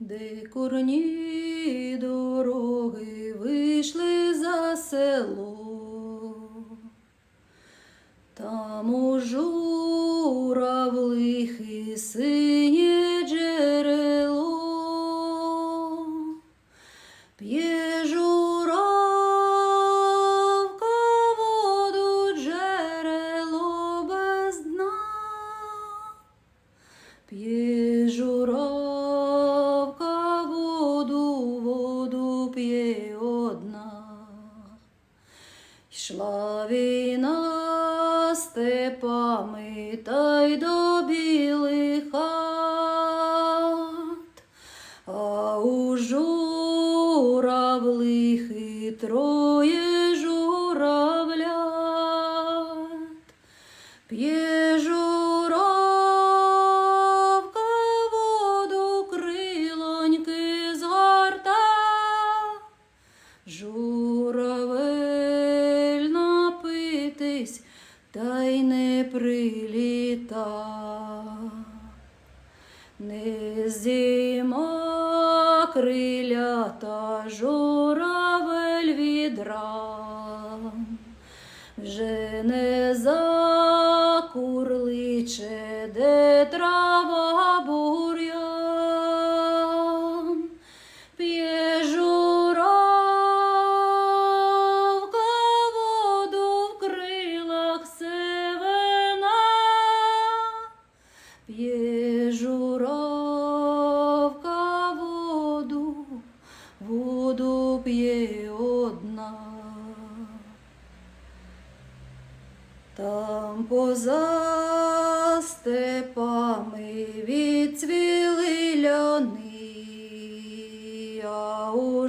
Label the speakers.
Speaker 1: де корні дороги вийшли за село. Там у журавлих і синє джерело, п'є Йшла війна степами та й до білих хат, а у журавлих і троє журавлят. П'є журавка воду крилоньки згорта, журавель та й не приліта. Не зима крилята журавель від ран, вже не закурличе, де трава Там поза степами відцвіли ляни, а у